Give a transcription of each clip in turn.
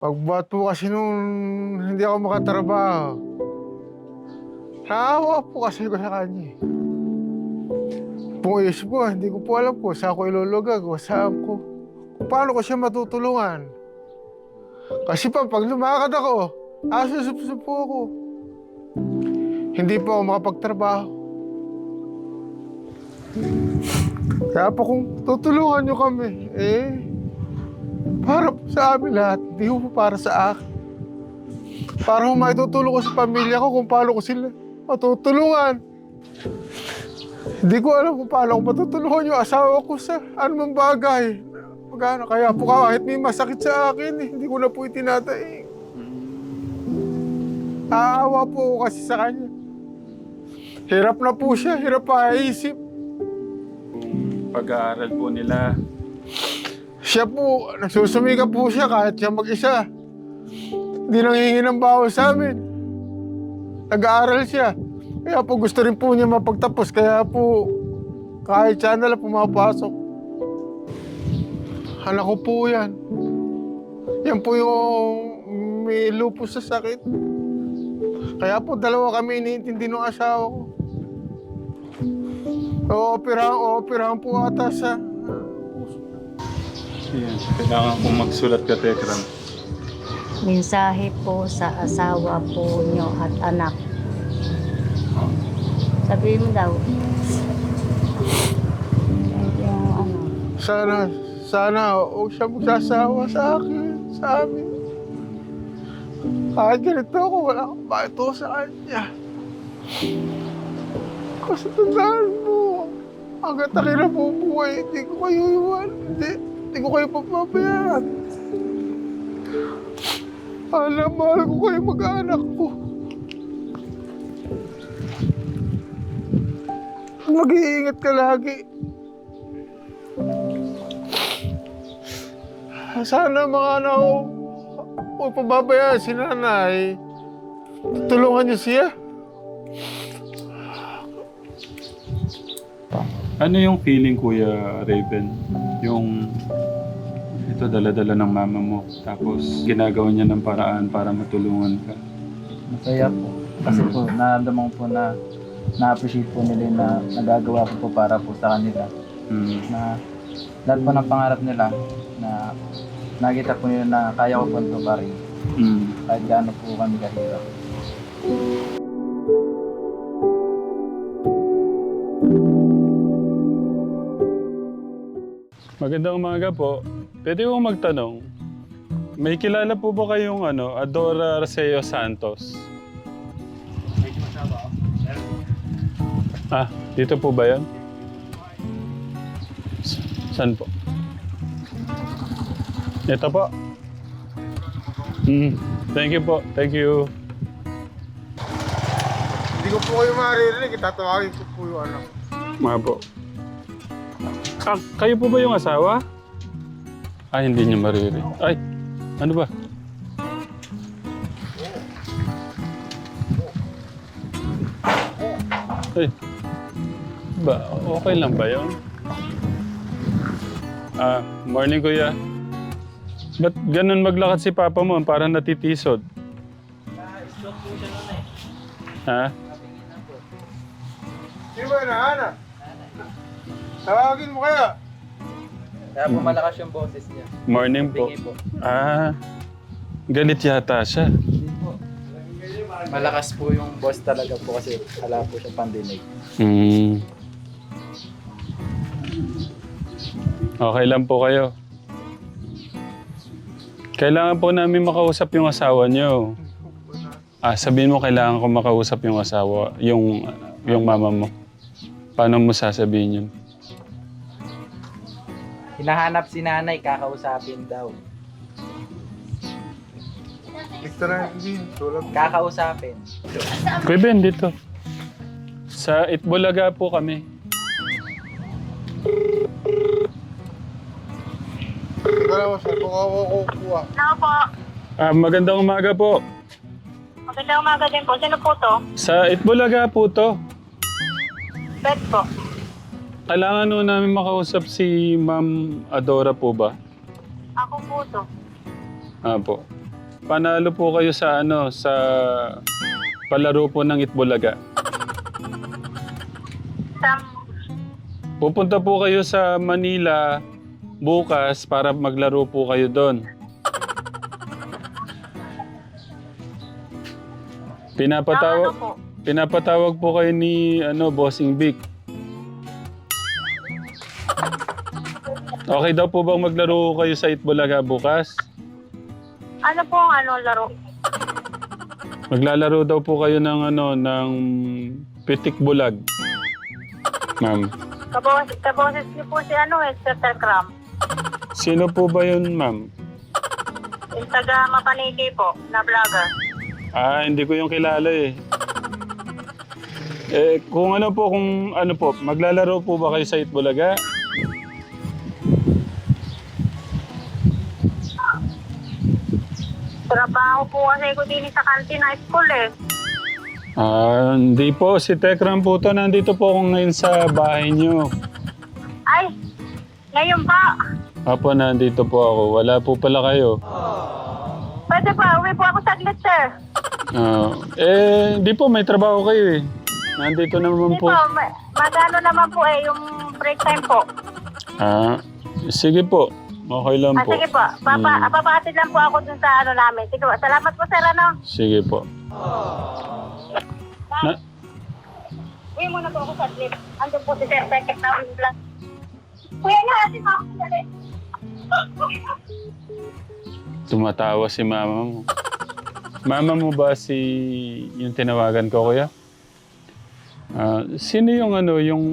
Pagbuhat po kasi nung hindi ako makatrabaho, naawa po kasi ko sa kanya. eh. Kung isip ko, hindi ko po alam kung saan ko ilulugag o saan ko, kung paano ko siya matutulungan. Kasi pa, pag lumakad ako, asusup po ako. Hindi po ako makapagtrabaho. Kaya po kung tutulungan niyo kami, eh, para sa amin lahat, hindi po para sa akin. Para kung maitutulong ko sa pamilya ko kung paano ko sila matutulungan. Hindi ko alam kung paano ko matutulungan yung asawa ko sa anumang bagay. Magana, kaya po kahit may masakit sa akin, eh, hindi ko na po itinataing. Aawa po ako kasi sa kanya. Hirap na po siya, hirap pa isip. Kung pag-aaral po nila, Siya po, nagsusumika po siya kahit siya mag-isa. Hindi nanghihingi ng bawas sa amin. Nag-aaral siya. Kaya po gusto rin po niya mapagtapos. Kaya po, kahit siya na lang pumapasok. Anak ko po yan. Yan po yung may lupus sa sakit. Kaya po dalawa kami iniintindi ng asawa ko. O-operahan, o-operahan po ata sa yan, kailangan kong magsulat ka, Tekram. Mensahe po sa asawa po nyo at anak. Sabihin mo daw. Yung ano. Sana, sana huwag siya magsasawa sa akin, sa amin. Kahit ganito ako, wala akong bakit sa kanya. Kasi tandaan mo, hanggat akin na bubuhay, hindi ko kayo iwan. Hindi, hindi ko kayo papabayaan. Alam, mahal ko kayo mag-anak ko. Mag-iingat ka lagi. Sana mga anak ko, huwag pababayaan si nanay. Tulungan niyo siya. Ano yung feeling, Kuya Raven? Yung ito dala-dala ng mama mo. Tapos ginagawa niya ng paraan para matulungan ka. Masaya po. Kasi po, naramdaman ko po na na-appreciate po nila yung na nagagawa ko po para po sa kanila. Mm. Na lahat po ng pangarap nila na nakita po nila na kaya ko po ito pa rin. Mm. Kahit gaano po kami kahirap. Magandang umaga po. Pwede ko magtanong. May kilala po ba kayong ano, Adora Arceo Santos? Ah, dito po ba yan? Saan po? Ito po. Mm, thank you po. Thank you. Hindi ko po kayo maririnig, itatawagin ko po yung anak. Mga po. Ah, kayo po ba yung asawa? Ay, hindi niyo maririnig. Ay, ano ba? Ay, ba, okay lang ba yun? Ah, morning kuya. Ba't ganun maglakad si papa mo? Parang natitisod. Ha? Sino ba na, Ana? Tawagin mo kaya. Kaya po malakas yung boses niya. Morning po. Bingi po. Ah, galit yata siya. Malakas po yung boss talaga po kasi wala po siya pandinig. Hmm. Okay lang po kayo. Kailangan po namin makausap yung asawa niyo. Ah, sabihin mo kailangan ko makausap yung asawa, yung yung mama mo. Paano mo sasabihin yun? Hinahanap si nanay, kakausapin daw. Na, hindi. Tulog. Kakausapin. Kuya Ben, dito. Sa Itbulaga po kami. Ko? Ano po? Ah, magandang umaga po. Magandang umaga din po. Sino po to? Sa Itbulaga po to. Beth po. Kailangan nun namin makausap si Ma'am Adora po ba? Ako po to. Ah po. panalo po kayo sa ano, sa palaro po ng Itbulaga. Sam, Pupunta po kayo sa Manila bukas para maglaro po kayo doon. Pinapatawag, po? pinapatawag po kayo ni ano, Bossing Vic. Okay daw po bang maglaro kayo sa Itbulaga bukas? Ano po ang ano laro? Maglalaro daw po kayo ng ano ng pitik bulag. Ma'am. Kaboses, kaboses niyo po si ano eh, Sir Cram. Sino po ba yun, ma'am? Yung taga Mapaniki po, na vlogger. Ah, hindi ko yung kilala eh. Eh, kung ano po, kung ano po, maglalaro po ba kayo sa Itbulaga? Trabaho po kasi ko din sa kantin high school eh. Ah, hindi po. Si Tekram po to. Nandito po ako ngayon sa bahay niyo. Ay, ngayon pa. Apo, nandito po ako. Wala po pala kayo. Pwede pa, uwi po ako saglit sir. Ah, eh, hindi po. May trabaho kayo eh. Nandito naman Hindi po. po, ma- magano naman po eh, yung break time po. Ah, sige po. Okay lang Ah, po. sige po, papa, Mm. papakatid lang po ako dun sa ano namin. Sige po, salamat po sir ano. Sige po. Na, Uwi muna po ako saglit. Andun po si Sir Beckett na lang. Kuya na, si Mama. dali. tumatawa si mama mo. Mama mo ba si yung tinawagan ko kuya? Ah, sino yung ano yung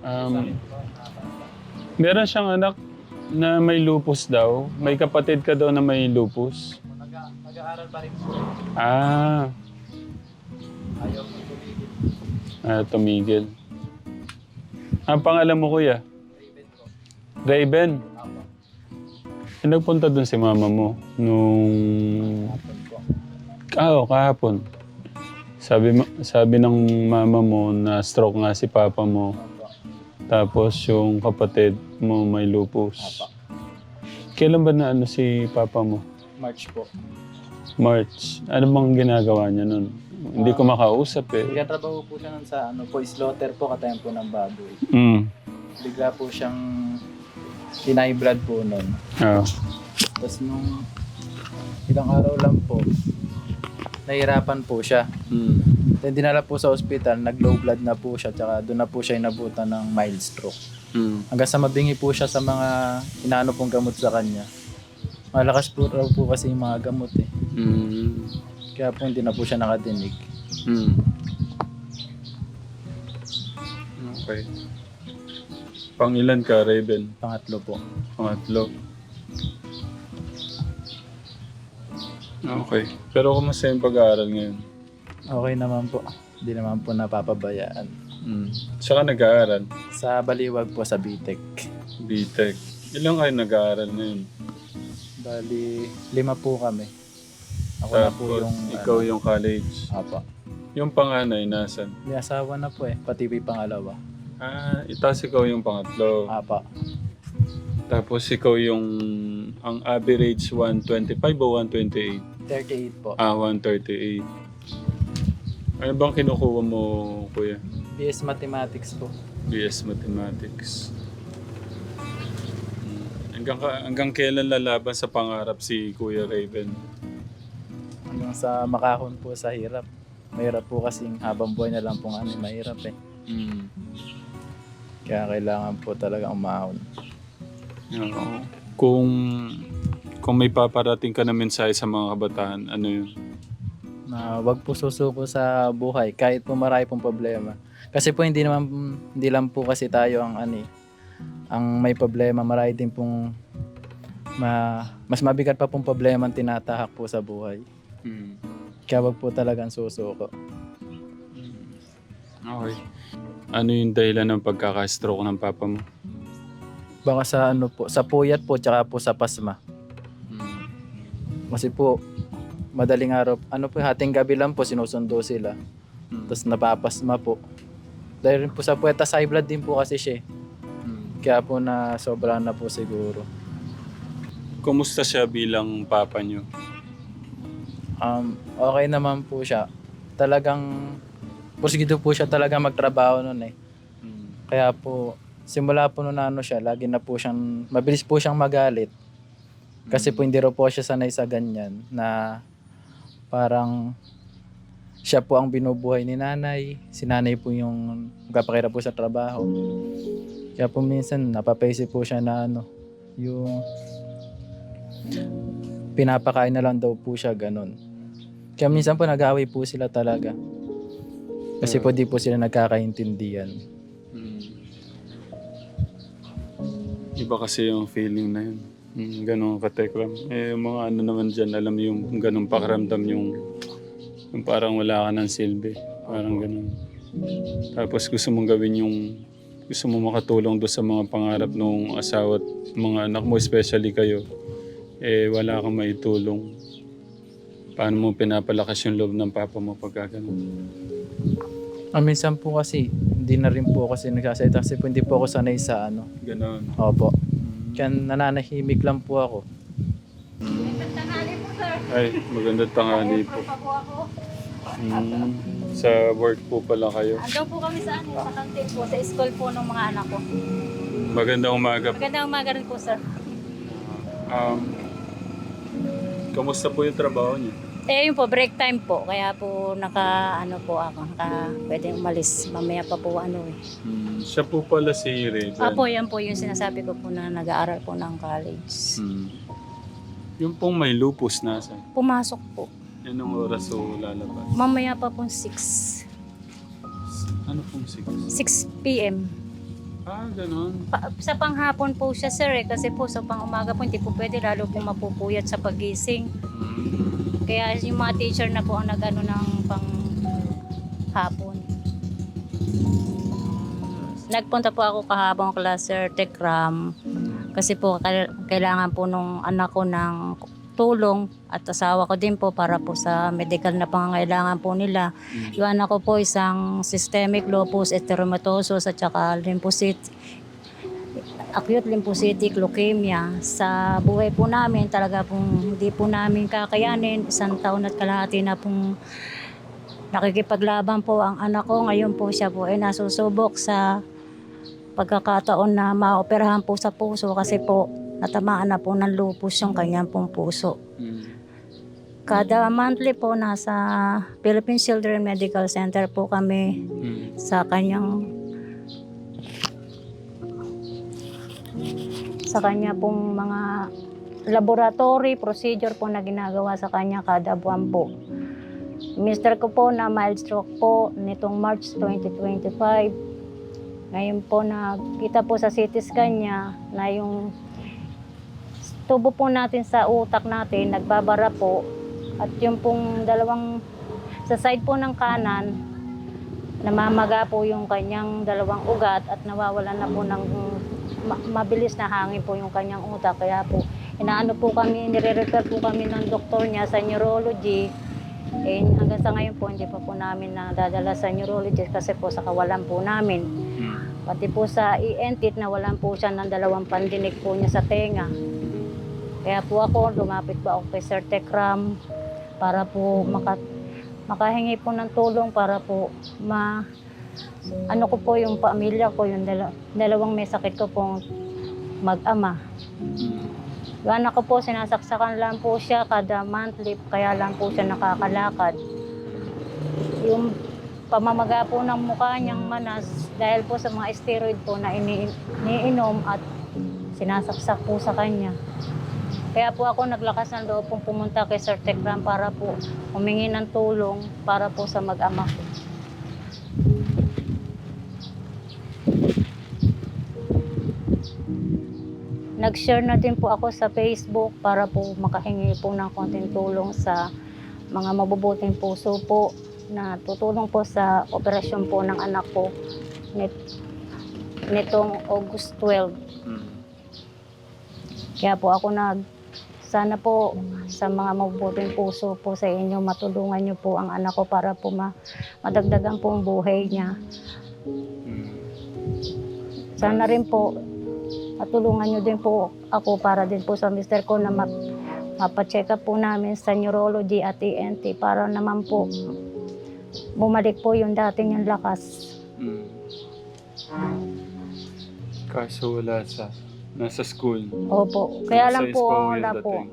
um, meron siyang anak na may lupus daw. May kapatid ka daw na may lupus. Nag-aaral pa rin po. Ah, Ayaw po tumigil. ah tumigil. Ang pangalan mo kuya? Raven po. Raven. Apo. Eh, Nagpunta dun si mama mo nung. Ah, oo, kahapon. Sabi, sabi ng mama mo na stroke nga si papa mo. Apo. Tapos yung kapatid mo may lupus. Apo. Kailan ba na ano si papa mo? March po. March. Ano bang ginagawa niya nun? Hindi ko makausap eh. Nagtatrabaho po siya nun sa ano po, slaughter po, katayan po ng baboy. Mm. Bigla po siyang tinay-blood po nun. Ah. Tapos nung ilang araw lang po, nahirapan po siya. Mm. Then dinala po sa ospital, nag-low blood na po siya, tsaka doon na po siya inabutan ng mild stroke. Mm. Hanggang sa mabingi po siya sa mga inaano pong gamot sa kanya. Malakas po raw po kasi yung mga gamot eh. Mm. Kaya po hindi na po siya nakadinig. Mm. Okay. Pang ilan ka, Raven? Pangatlo po. Pangatlo. Okay. Pero kumusta yung pag-aaral ngayon? Okay naman po. Hindi naman po napapabayaan. Mm. Saka nag-aaral? Sa Baliwag po sa BTEC. BTEC. Ilang kayo nag-aaral ngayon? Bali, lima po kami. Ako na po Tapos yung... ikaw ano, yung college. Apa. Yung panganay, nasan? May asawa na po eh. Pati yung pangalawa. Ah, itas ikaw yung pangatlo. Apa. Tapos ikaw yung ang average 125 o 128? 38 po. Ah, 138. Ano bang kinukuha mo, kuya? BS Mathematics po. BS Mathematics. Hmm. Hanggang, ka, hanggang kailan lalaban sa pangarap si Kuya Raven? Hanggang sa makahon po sa hirap. Mahirap po kasing habang buhay na lang pong ano, mahirap eh. Hmm. Kaya kailangan po talaga umahon. Oo. Kung kung may paparating ka na mensahe sa mga kabataan, ano yun? Na wag po susuko sa buhay kahit po marami pong problema. Kasi po hindi naman hindi lang po kasi tayo ang ano eh, ang may problema, marami din pong ma, mas mabigat pa pong problema ang tinatahak po sa buhay. Hmm. Kaya wag po talagang susuko. Okay. Ano yung dahilan ng pagkaka-stroke ng papa mo? Baka sa ano po, sa puyat po tsaka po sa pasma. Hmm. Kasi po madaling araw, ano po, hating gabi lang po sinusundo sila. Hmm. Tapos napapasma po. Dahil rin po sa puweta, high blood din po kasi siya. Hmm. Kaya po na sobrang na po siguro. Kumusta siya bilang papa niyo? Um, okay naman po siya. Talagang, porsigido po siya talaga magtrabaho nun eh. Mm. Kaya po, simula po nung ano siya, lagi na po siyang, mabilis po siyang magalit. Kasi po hindi raw po siya sanay sa ganyan na parang siya po ang binubuhay ni nanay. Si nanay po yung magpapakira po sa trabaho. Kaya po minsan napapaisip po siya na ano, yung pinapakain na lang daw po siya ganun. Kaya minsan po nag-away po sila talaga. Kasi po di po sila nagkakaintindihan. Mm. Iba kasi yung feeling na yun. Mm, ganun katekram. Eh, yung mga ano naman dyan, alam yung ganun pakiramdam yung, yung parang wala ka ng silbi. Parang ganun. Tapos gusto mong gawin yung, gusto mo makatulong doon sa mga pangarap ng asawa at mga anak mo, especially kayo. Eh, wala kang maitulong. Paano mo pinapalakas yung loob ng papa mo pagka ganun? Ah, minsan po kasi, hindi na rin po kasi nagsasalita kasi po hindi po ako sanay sa ano. Ganun. Opo. Kaya nananahimik lang po ako. Tanghali po, sir. Ay, magandang tanghali po. Mm, sa work po pala kayo. Andun po kami sa ano, sa kantin po, sa school po ng mga anak ko. Magandang umaga po. Magandang umaga rin po, sir. Um, kamusta po yung trabaho niyo? Eh, yun po, break time po. Kaya po, naka, ano po ako, naka, pwede umalis. Mamaya pa po, ano eh. Mm, siya po pala si Raven. Apo, yan po yung sinasabi ko po na nag-aaral po ng college. Mm. Yung pong may lupus nasa. Pumasok po. Anong oras o lalabas? Mamaya pa po 6. Ano pong six? 6 p.m. Ah, ganun. Pa- sa panghapon po siya, sir, eh, kasi po sa pangumaga po, hindi po pwede, lalo po mapupuyat sa pagising. Mm. Kaya yung mga teacher na po ang nag-ano ng pang hapon. Nagpunta po ako kahabang class sir Tekram kasi po kail- kailangan po nung anak ko ng tulong at asawa ko din po para po sa medical na pangangailangan po nila. Yung anak ko po isang systemic lupus erythematosus at saka lymphocyte acute lymphocytic leukemia. Sa buhay po namin, talaga pong hindi po namin kakayanin. Isang taon at kalahati na pong nakikipaglaban po ang anak ko. Ngayon po siya po ay nasusubok sa pagkakataon na maoperahan po sa puso kasi po natamaan na po ng lupus yung kanyang pong puso. Mm. Kada monthly po nasa Philippine Children Medical Center po kami Mm. sa kanyang sa kanya pong mga laboratory procedure po na ginagawa sa kanya kada buwan po. Mister ko po na mild stroke po nitong March 2025. Ngayon po nakita po sa CT scan niya na yung tubo po natin sa utak natin nagbabara po at yung pong dalawang sa side po ng kanan namamaga po yung kanyang dalawang ugat at nawawalan na po ng ma- mabilis na hangin po yung kanyang utak. Kaya po, inaano po kami, nire-refer po kami ng doktor niya sa neurology. Eh, hanggang sa ngayon po, hindi pa po namin nadadala sa neurologist kasi po sa kawalan po namin. Mm. Pati po sa ENT, nawalan po siya ng dalawang pandinig po niya sa tenga. Kaya po ako, lumapit po ako kay Sir Tekram para po maka, makahingi po ng tulong para po ma ano ko po yung pamilya ko, yung dala, dalawang may sakit ko pong mag-ama. Mm. Yung anak ko po, sinasaksakan lang po siya kada monthly, kaya lang po siya nakakalakad. Yung pamamaga po ng mukha niyang manas dahil po sa mga steroid po na ini iniinom at sinasaksak po sa kanya. Kaya po ako naglakas ng loob pong pumunta kay Sir Tekram para po humingi ng tulong para po sa mag-ama ko. Nag-share na din po ako sa Facebook para po makahingi po ng konting tulong sa mga mabubuting puso po na tutulong po sa operasyon po ng anak ko nit nitong August 12. Mm. Kaya po ako nag sana po sa mga mabubuting puso po sa inyo matulungan niyo po ang anak ko para po ma, madagdagan po ang buhay niya. Mm. Sana rin po matulungan niyo din po ako para din po sa mister ko na ma, Papacheck up po namin sa neurology at ENT para naman po bumalik po yung dati niyang lakas. Mm. Kaso wala sa... Nasa school. Opo. Kaya lang po, pa yung wala po. dating.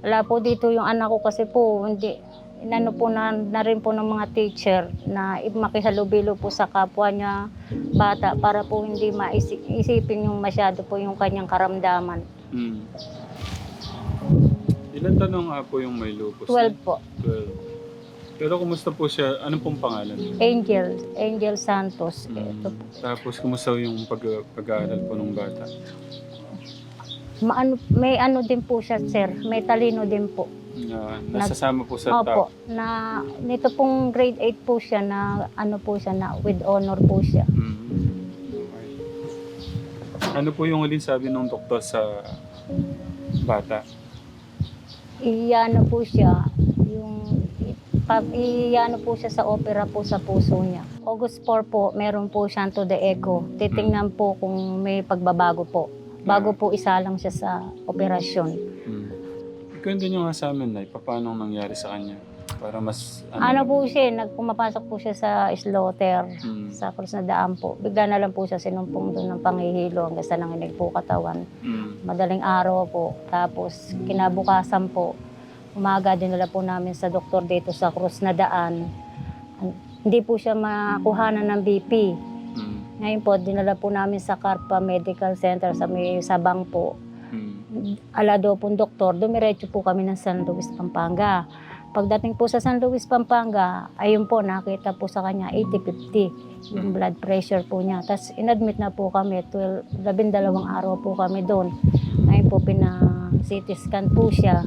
Wala po dito yung anak ko kasi po, hindi, inano po na, na rin po ng mga teacher na makihalubilo po sa kapwa niya bata para po hindi maisipin yung masyado po yung kanyang karamdaman. Mm. Ilan tanong nga po yung may lupus? 12 po. 12. Pero kumusta po siya? Anong pong pangalan? Angel, Angel Santos. Mm. Ito po. Tapos kumusta yung pag, pag-aaral po ng bata? Maano, may ano din po siya, sir. May talino din po. Na, nasasama po sa Opo, top? na nito pong grade 8 po siya na ano po siya na with honor po siya. Mm. Okay. Ano po yung huling sabi ng doktor sa bata? Iyano po siya, yung pag iyano po siya sa opera po sa puso niya. August 4 po, meron po siyang to the echo. Titingnan po kung may pagbabago po. Bago po isa lang siya sa operasyon. Mm. Kwento nyo nga sa amin, Nay, paano nangyari sa kanya? Para mas... Ano po siya, nagpumapasok po siya sa slaughter. Mm. sa krus na daan po. Bigla na lang po siya sinumpong doon ng panghihilo hanggang sa nanginig po katawan. Mm. Madaling araw po. Tapos kinabukasan po, umaga dinala po namin sa doktor dito sa krus na daan. An- Hindi po siya makuhanan ng BP. Mm. Ngayon po, dinala po namin sa Carpa Medical Center sa may Sabang po. Mm. Alado po doktor, dumiretso po kami ng San Luis, Pampanga. Pagdating po sa San Luis, Pampanga, ayun po, nakita po sa kanya 80-50 yung blood pressure po niya. Tapos inadmit na po kami, 12, labindalawang araw po kami doon. Ngayon po, pina-CT scan po siya.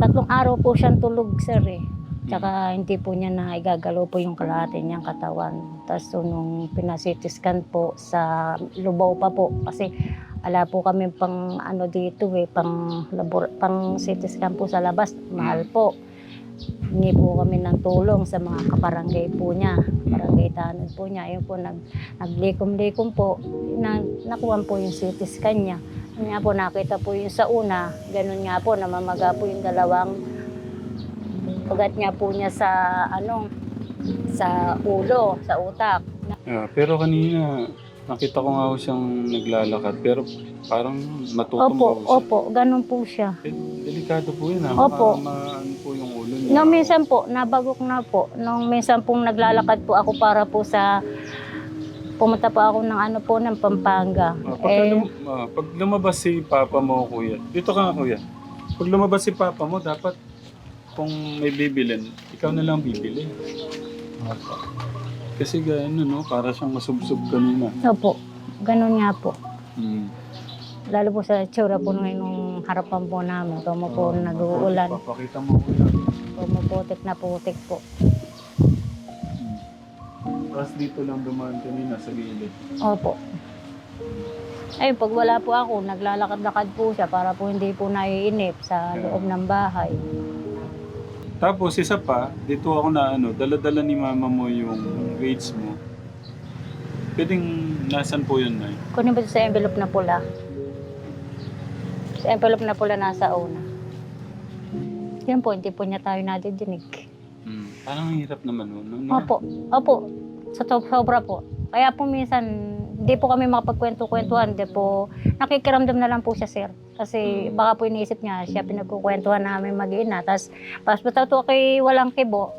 Tatlong araw po siyang tulog, sir eh. Tsaka hindi po niya na igagalaw po yung kalahati niyang katawan. Tapos so, nung pina-CT scan po sa Lubao pa po, kasi ala po kami pang ano dito eh, pang, labor, pang CT scan po sa labas, mahal po. Hindi po kami ng tulong sa mga kaparangay po niya, barangay tanod po niya. Ayun po, nag, naglikom-likom po, na, nakuha po yung CT scan niya. Yun nga po, nakita po yung sa una, ganun nga po, namamaga po yung dalawang ugat niya po niya sa ano, sa ulo, sa utak. Ah, pero kanina, nakita ko nga ho siyang naglalakad. Pero parang matutumba Opo, ho siya. opo, ganun po siya. Eh, delikado po yun ha. Opo. Baka ma- ano po yung ulo niya. Nung minsan po, nabagok na po. Nung minsan pong naglalakad po ako para po sa pumunta po ako ng ano po ng Pampanga. Ah, pag, eh, lum- ah, pag lumabas si papa mo, kuya. Dito ka nga, kuya. Pag lumabas si papa mo, dapat kung may bibilin, ikaw na lang bibili. Kasi gano'n, no? Para siyang masubsob kanina. opo, ganun nga po. Hmm. Lalo po sa tsura po ngayon nung harapan po namin. Kung po nag-uulan, Papakita mo, kuya. pumuputik na putik po. Tapos dito lang dumaan kanina sa gilid. Opo. Ayun, pag wala po ako, naglalakad-lakad po siya para po hindi po naiinip sa loob ng bahay. Tapos isa pa, dito ako na ano, dala-dala ni mama mo yung grades mo. Pwedeng nasan po yun, Nay? Kunin ba sa envelope na pula? Sa envelope na pula nasa una. Yan po, hindi po niya tayo nadidinig. Hmm. Parang ang hirap naman nun. no? Opo, opo. Sa to- sobra po. Kaya po minsan, hindi po kami makapagkwento-kwentuhan. Hindi po, nakikiramdam na lang po siya, sir. Kasi baka po iniisip niya, siya pinagkukwentuhan namin mag-ina. Tapos, pas to kay walang kibo,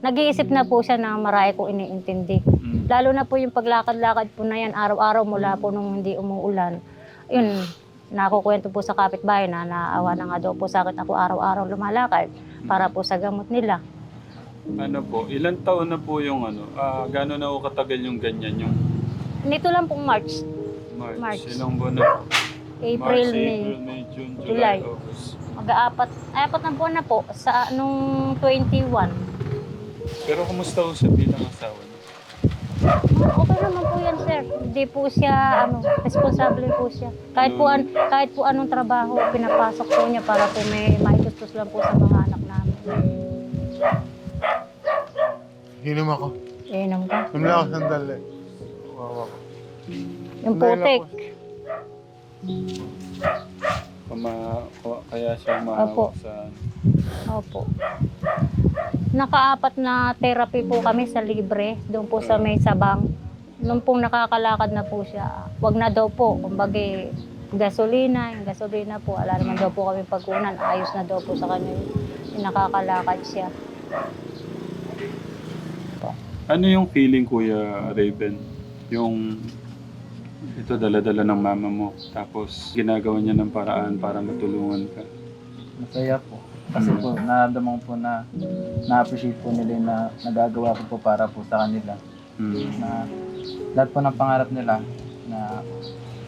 nag-iisip na po siya na marami kong iniintindi. Hmm. Lalo na po yung paglakad-lakad po na yan, araw-araw mula po nung hindi umuulan. Yun, nakukwento po sa kapitbahay na naawa na nga daw po sa akin ako araw-araw lumalakad para po sa gamot nila. Ano po, ilan taon na po yung ano, ah gano'n na katagal yung ganyan, yung Nito lang pong March, March. March. Ilang buwan na? April, March, May. April, May, June, July. July, August. Mag-aapat, ay, apat na buwan na po sa nung 21. Pero kumusta ho siya bilang asawa niya? Okay naman po yan, sir. Hindi po siya, ano, responsable po siya. Kahit po, an, kahit po anong trabaho, pinapasok po niya para po may maitustos lang po sa mga anak namin. Hinom ako. Inom ka. Hinom lang ako sandali. Wawa ko. Yung lang putik. po. Ko- kaya siya Opo. umahawak sa... Opo. Nakaapat na therapy po kami sa libre, doon po sa may sabang. Nung pong nakakalakad na po siya, wag na daw po, kumbaga gasolina, yung gasolina po, wala naman daw po kami pagkunan, ayos na daw po sa kanya yung nakakalakad siya. Ano yung feeling, Kuya Raven? Yung ito dala-dala ng mama mo. Tapos ginagawa niya ng paraan para matulungan ka. Masaya po. Kasi po, naramdaman ko po na na-appreciate po nila yung na nagagawa ko po para po sa kanila. Mm. Na lahat po ng pangarap nila na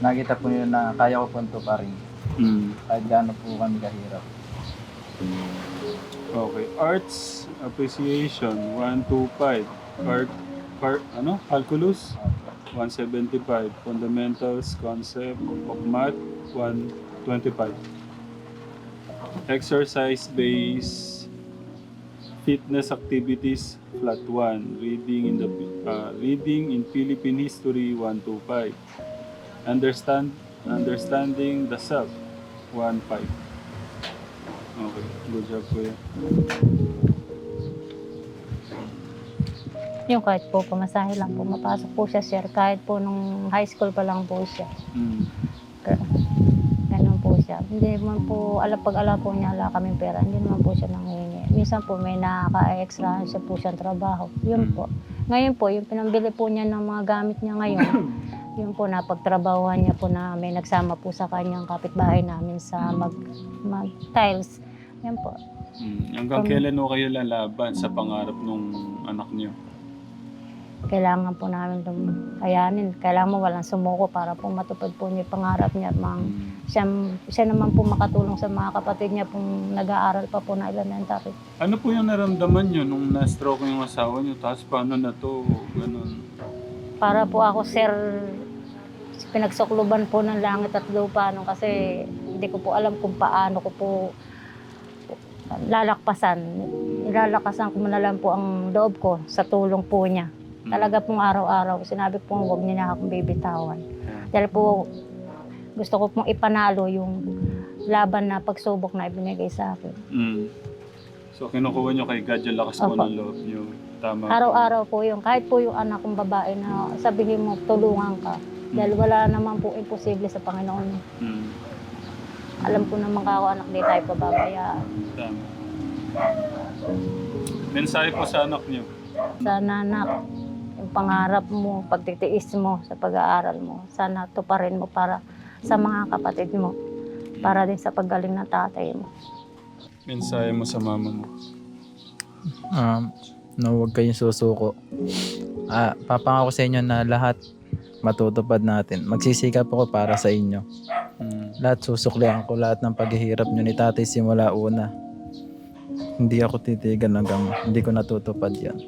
nakita po nila na kaya ko po ito pa rin. Mm. Kahit gaano po kami kahirap. Okay. Arts appreciation 125. Art art ano? Calculus 175. Fundamentals concept of math 125. Exercise based fitness activities flat 1. Reading in the uh, reading in Philippine history 125. Understand understanding the self 15. Okay, good job kuya. Yung kahit po pamasahe lang po, mapasok po siya sir, kahit po nung high school pa lang po siya. Mm. Ganun po siya. Hindi man po, alam pag alam po niya, wala kaming pera, hindi naman po siya nanghingi. Minsan po may nakaka-extra siya po siyang trabaho. Yun Mm. po. Ngayon po, yung pinambili po niya ng mga gamit niya ngayon, yun po, napagtrabahuhan niya po na may nagsama po sa kanyang kapitbahay namin sa mag, mag tiles. Yan po. Mm. Hanggang Um, kailan ho kayo lalaban sa pangarap nung anak niyo? Kailangan po namin itong kayanin. Kailangan mo walang sumuko para po matupad po niya pangarap niya. Mang, siya, siya naman po makatulong sa mga kapatid niya pong nag-aaral pa po na elementary. Ano po yung naramdaman niyo nung na-stroke yung asawa niyo? Tapos paano na to? Ganun. Para po ako, sir, pinagsukluban po ng langit at lupa. No, kasi hindi ko po alam kung paano ko po lalakpasan. Ilalakasan ko na lang po ang loob ko sa tulong po niya. Mm. Talaga pong araw-araw, sinabi po huwag niya na akong bibitawan. Dahil po gusto ko pong ipanalo yung laban na pagsubok na ibinigay sa akin. Mm. So kinukuha niyo kay God yung lakas mo Opo. ng loob niyo. Tama. Araw-araw po yung, kahit po yung anak kong babae na sabihin mo, tulungan ka. Dahil wala naman po imposible sa Panginoon. Mm. Alam ko naman kako anak, di tayo pababayaan. Tama. Mensahe po sa anak niyo. Sana anak, pangarap mo, pagtitiis mo sa pag-aaral mo, sana tuparin mo para sa mga kapatid mo, para din sa paggaling ng tatay mo. Mensahe mo sa mama mo. Um, na huwag kayong susuko. Ah, papangako sa inyo na lahat matutupad natin. Magsisikap ako para sa inyo. Mm. Lahat susuklihan ko lahat ng paghihirap nyo ni tatay simula una. Hindi ako titigan hanggang hindi ko natutupad yan.